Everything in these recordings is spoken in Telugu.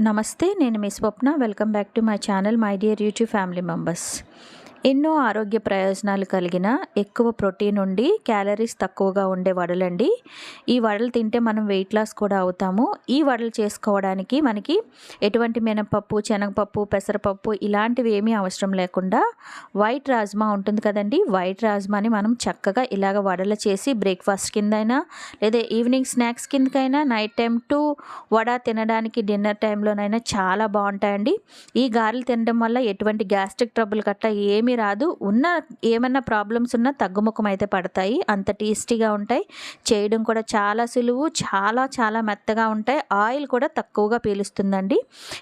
నమస్తే నేను మీ Swapna. Welcome back to my channel my dear YouTube family members. ఎన్నో ఆరోగ్య ప్రయోజనాలు కలిగిన ఎక్కువ ప్రోటీన్ ఉండి క్యాలరీస్ తక్కువగా ఉండే వడలండి. ఈ వడలు తింటే మనం వెయిట్ లాస్ కూడా అవుతాము. ఈ వడలు చేసుకోవడానికి మనకి ఎటువంటి మినపప్పు శనగపప్పు పెసరపప్పు ఇలాంటివి ఏమీ అవసరం లేకుండా వైట్ రాజ్మా ఉంటుంది కదండి. వైట్ రాజ్మాని మనం చక్కగా ఇలాగ వడలు చేసి బ్రేక్ఫాస్ట్ కిందైనా లేదా ఈవినింగ్ స్నాక్స్ కిందకైనా నైట్ టైం టు వడ తినడానికి డిన్నర్ టైంలోనైనా చాలా బాగుంటాయండి. ఈ గారెలు తినడం వల్ల ఎటువంటి గ్యాస్ట్రిక్ ట్రబుల్ గట్ట ఏమీ రాదు. ఉన్న ఏమన్నా ప్రాబ్లమ్స్ ఉన్నా తగ్గుముఖం అయితే పడతాయి. అంత టేస్టీగా ఉంటాయి. చేయడం కూడా చాలా సులువు చాలా చాలా మెత్తగా ఉంటాయి. ఆయిల్ కూడా తక్కువగా పీలుస్తుందండి.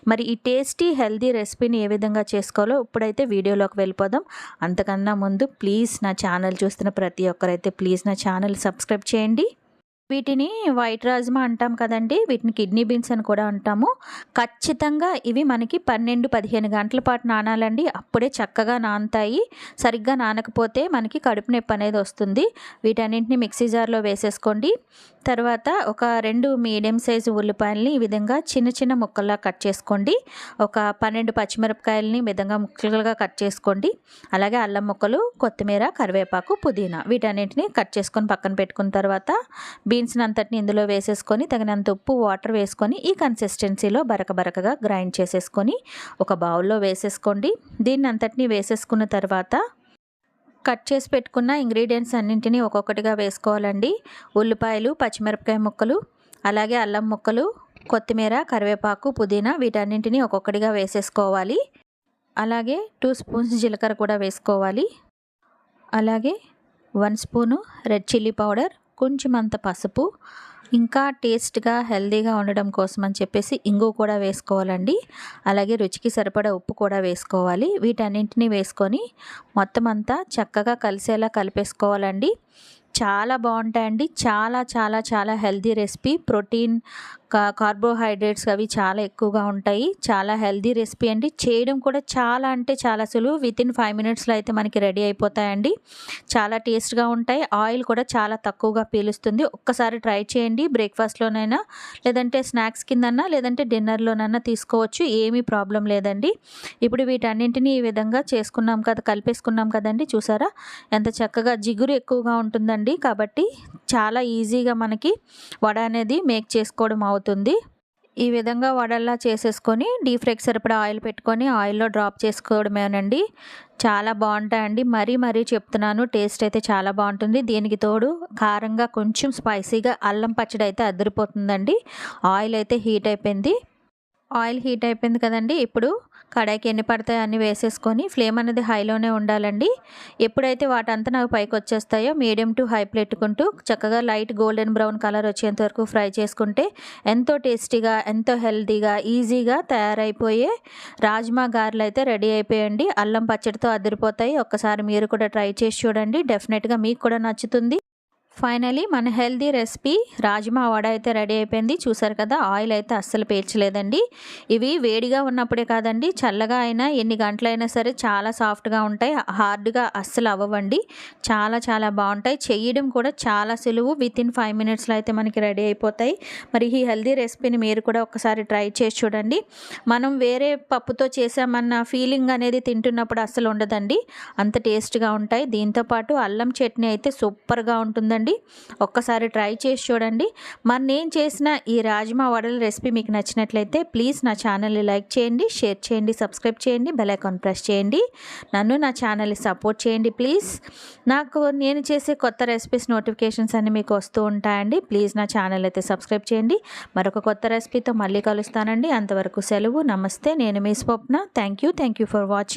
మరి ఈ టేస్టీ హెల్దీ రెసిపీని ఏ విధంగా చేసుకోవాలో ఇప్పుడైతే వీడియోలోకి వెళ్ళిపోదాం. అంతకన్నా ముందు ప్లీజ్ నా ఛానల్ చూస్తున్న ప్రతి ఒక్కరైతే ప్లీజ్ నా ఛానల్ సబ్స్క్రైబ్ చేయండి. వీటిని వైట్ రాజ్మా అంటాం కదండి. వీటిని కిడ్నీ బీన్స్ అని కూడా అంటాము. ఖచ్చితంగా ఇవి మనకి పన్నెండు పదిహేను గంటల పాటు నానాలండి. అప్పుడే చక్కగా నానుతాయి. సరిగ్గా నానకపోతే మనకి కడుపు నొప్పి అనేది వస్తుంది. వీటన్నింటిని మిక్సీ జార్లో వేసేసుకోండి. తర్వాత ఒక రెండు మీడియం సైజు ఉల్లిపాయలని ఈ విధంగా చిన్న చిన్న ముక్కల్లా కట్ చేసుకోండి. ఒక పన్నెండు పచ్చిమిరపకాయలని విధంగా ముక్కలుగా కట్ చేసుకోండి. అలాగే అల్లం ముక్కలు కొత్తిమీర కరివేపాకు పుదీనా వీటన్నింటిని కట్ చేసుకొని పక్కన పెట్టుకున్న తర్వాత బీ అంతటిని ఇందులో వేసేసుకొని తగినంత ఉప్పు వాటర్ వేసుకొని ఈ కన్సిస్టెన్సీలో బరక బరకగా గ్రైండ్ చేసేసుకొని ఒక బౌల్లో వేసేసుకోండి. దీన్ని అంతటిని వేసేసుకున్న తర్వాత కట్ చేసి పెట్టుకున్న ఇంగ్రీడియంట్స్ అన్నింటినీ ఒక్కొక్కటిగా వేసుకోవాలండి. ఉల్లిపాయలు పచ్చిమిరపకాయ ముక్కలు అలాగే అల్లం ముక్కలు కొత్తిమీర కరివేపాకు పుదీనా వీటన్నింటినీ ఒక్కొక్కటిగా వేసేసుకోవాలి. అలాగే టూ స్పూన్స్ జీలకర్ర కూడా వేసుకోవాలి. అలాగే one spoon red chilli powder కొంచెం అంత పసుపు ఇంకా టేస్ట్గా హెల్దీగా ఉండడం కోసం అని చెప్పేసి ఇంగు కూడా వేసుకోవాలండి. అలాగే రుచికి సరిపడా ఉప్పు కూడా వేసుకోవాలి. వీటన్నింటినీ వేసుకొని మొత్తం అంతా చక్కగా కలిసేలా కలిపేసుకోవాలండి. చాలా బాగుంటాయండి. చాలా చాలా చాలా హెల్దీ రెసిపీ. ప్రోటీన్ కార్బోహైడ్రేట్స్ అవి చాలా ఎక్కువగా ఉంటాయి. చాలా హెల్దీ రెసిపీ అండి. చేయడం కూడా చాలా అంటే చాలా సులువు. విత్ ఇన్ ఫైవ్ మినిట్స్లో అయితే మనకి రెడీ అయిపోతాయండి. చాలా టేస్ట్గా ఉంటాయి. ఆయిల్ కూడా చాలా తక్కువగా పీలుస్తుంది. ఒక్కసారి ట్రై చేయండి. బ్రేక్ఫాస్ట్లోనైనా లేదంటే స్నాక్స్ కిందన్నా లేదంటే డిన్నర్లోనైనా తీసుకోవచ్చు. ఏమీ ప్రాబ్లం లేదండి. ఇప్పుడు వీటన్నింటినీ ఈ విధంగా చేసుకున్నాం కదా కలిపేసుకున్నాం కదండి. చూసారా? ఎంత చక్కగా జిగురు ఎక్కువగా ఉంటుందండి. కాబట్టి చాలా ఈజీగా మనకి వడ అనేది మేక్ చేసుకోవడం అవుతుంది అవుతుంది ఈ విధంగా వడల్లా చేసేసుకొని డీప్ ఫ్రైకి సరిపడా ఆయిల్ పెట్టుకొని ఆయిల్లో డ్రాప్ చేసుకోవడమేనండి. చాలా బాగుంటాయండి. మరీ మరీ చెప్తున్నాను టేస్ట్ అయితే చాలా బాగుంటుంది. దీనికి తోడు కారంగా కొంచెం స్పైసీగా అల్లం పచ్చడి అయితే అదిరిపోతుందండి. ఆయిల్ అయితే హీట్ అయిపోయింది. ఆయిల్ హీట్ అయిపోయింది కదండి. ఇప్పుడు కడాయికి ఎన్ని పడతాయో అన్నీ వేసేసుకొని ఫ్లేమ్ అనేది హైలోనే ఉండాలండి. ఎప్పుడైతే వాటంతా నాకు పైకి వచ్చేస్తాయో మీడియం టు హై పెట్టుకుంటూ చక్కగా లైట్ గోల్డెన్ బ్రౌన్ కలర్ వచ్చేంత వరకు ఫ్రై చేసుకుంటే ఎంతో టేస్టీగా ఎంతో హెల్తీగా ఈజీగా తయారైపోయే రాజ్మా గారెలు అయితే రెడీ అయిపోయండి అల్లం పచ్చడితో అదిరిపోతాయి. ఒక్కసారి మీరు కూడా ట్రై చేసి చూడండి. డెఫినెట్గా మీకు కూడా నచ్చుతుంది. ఫైనలీ మన హెల్దీ రెసిపీ రాజ్మా వడ అయితే రెడీ అయిపోయింది. చూసారు కదా ఆయిల్ అయితే అస్సలు పేర్చలేదండి ఇవి వేడిగా ఉన్నప్పుడే కాదండి చల్లగా అయినా ఎన్ని గంటలైనా సరే చాలా సాఫ్ట్గా ఉంటాయి. హార్డ్గా అస్సలు అవ్వండి చాలా చాలా బాగుంటాయి. చేయడం కూడా చాలా సులువు. విత్ ఇన్ ఫైవ్ మినిట్స్లో అయితే మనకి రెడీ అయిపోతాయి. మరి ఈ హెల్దీ రెసిపీని మీరు కూడా ఒకసారి ట్రై చేసి చూడండి. మనం వేరే పప్పుతో చేసామన్న ఫీలింగ్ అనేది తింటున్నప్పుడు అస్సలు ఉండదండి. అంత టేస్ట్గా ఉంటాయి. దీంతోపాటు అల్లం చట్నీ అయితే సూపర్గా ఉంటుందండి. చూడండి. ఒక్కసారి ట్రై చేసి చూడండి. మరి నేను చేసిన ఈ రాజ్మా వడల రెసిపీ మీకు నచ్చినట్లయితే ప్లీజ్ నా ఛానల్ని లైక్ చేయండి షేర్ చేయండి సబ్స్క్రైబ్ చేయండి బెల్ ఐకాన్ ప్రెస్ చేయండి. నన్ను నా ఛానల్ని సపోర్ట్ చేయండి ప్లీజ్. నాకు నేను చేసే కొత్త రెసిపీస్ నోటిఫికేషన్స్ అన్నీ మీకు వస్తూ ఉంటాయండి. ప్లీజ్ నా ఛానల్ అయితే సబ్స్క్రైబ్ చేయండి. మరొక కొత్త రెసిపీతో మళ్ళీ కలుస్తానండి. అంతవరకు సెలవు నమస్తే. నేను మీ Swapna. Thank you. Thank you for watching.